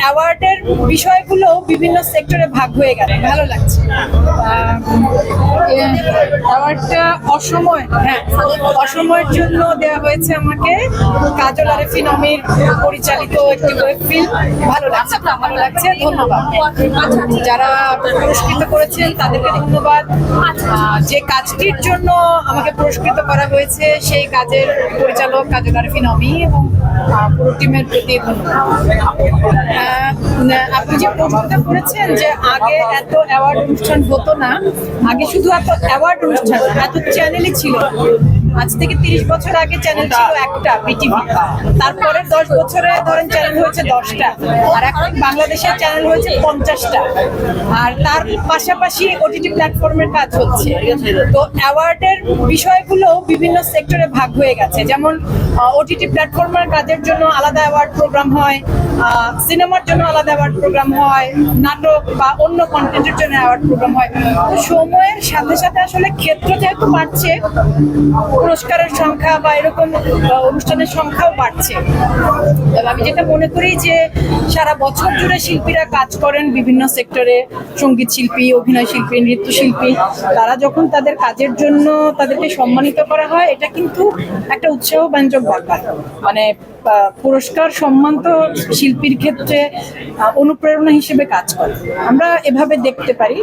অ্যাওয়ার্ডের বিষয়গুলো বিভিন্ন সেক্টরে ভাগ হয়ে গেল। ভালো লাগছে। অ্যাওয়ার্ডটা অসময় হ্যাঁ অসময়ের জন্য দেওয়া হয়েছে আমাকে কাজল আরেফিন আমির পরিচালিত একটি ওয়েব ফিল্ম ভালো লাগছে ভালো লাগছে, ধন্যবাদ। যারা পুরস্কৃত করেছেন, তাদেরকে ধন্যবাদ। যে কাজটির জন্য আমাকে পুরস্কৃত করা হয়েছে, সেই কাজের পরিচালক কাজল আরেফিন আমি এবং পুরো টিমের প্রতি ধন্যবাদ। আপনি যে প্রশ্নটা করেছেন যে আগে এত অ্যাওয়ার্ড অনুষ্ঠান হতো না, আগে শুধু এত অ্যাওয়ার্ড অনুষ্ঠান, এত চ্যানেলই ছিল। আজ থেকে তিরিশ বছর আগে চ্যানেল ছিল একটা বিটিভি তারপরে দশ বছরে ধরেন চ্যানেল হয়েছে দশটা, আর এখন বাংলাদেশের চ্যানেল হয়েছে পঞ্চাশটা। আর তার পাশাপাশি ওটিটি প্ল্যাটফর্মের কাজ হচ্ছে। তো অ্যাওয়ার্ডের বিষয়গুলো বিভিন্ন সেক্টরে ভাগ হয়ে গেছে। যেমন ওটিটি প্ল্যাটফর্মের কাজের জন্য আলাদা অ্যাওয়ার্ড প্রোগ্রাম হয় সিনেমার জন্য আলাদা অ্যাওয়ার্ড প্রোগ্রাম হয়, নাটক বা অন্য কন্টেন্টের জন্য অ্যাওয়ার্ড প্রোগ্রাম হয়। সময়ের সাথে সাথে আসলে ক্ষেত্র যেহেতু বাড়ছে পুরস্কারের সংখ্যা বা এরকম অনুষ্ঠানের সংখ্যাও বাড়ছে। আমি যেটা মনে করি যে সারা বছর জুড়ে শিল্পীরা কাজ করেন বিভিন্ন সেক্টরে, সংগীত শিল্পী, অভিনয় শিল্পী, নৃত্যশিল্পী। তারা যখন তাদের কাজের জন্য তাদেরকে সম্মানিত করা হয়, এটা কিন্তু একটা উৎসাহ ব্যঞ্জক ব্যাপার। মানে পুরস্কার সম্মান তো শিল্পীর ক্ষেত্রে অনুপ্রেরণা হিসেবে কাজ করে। আমরা এভাবে দেখতে পারি।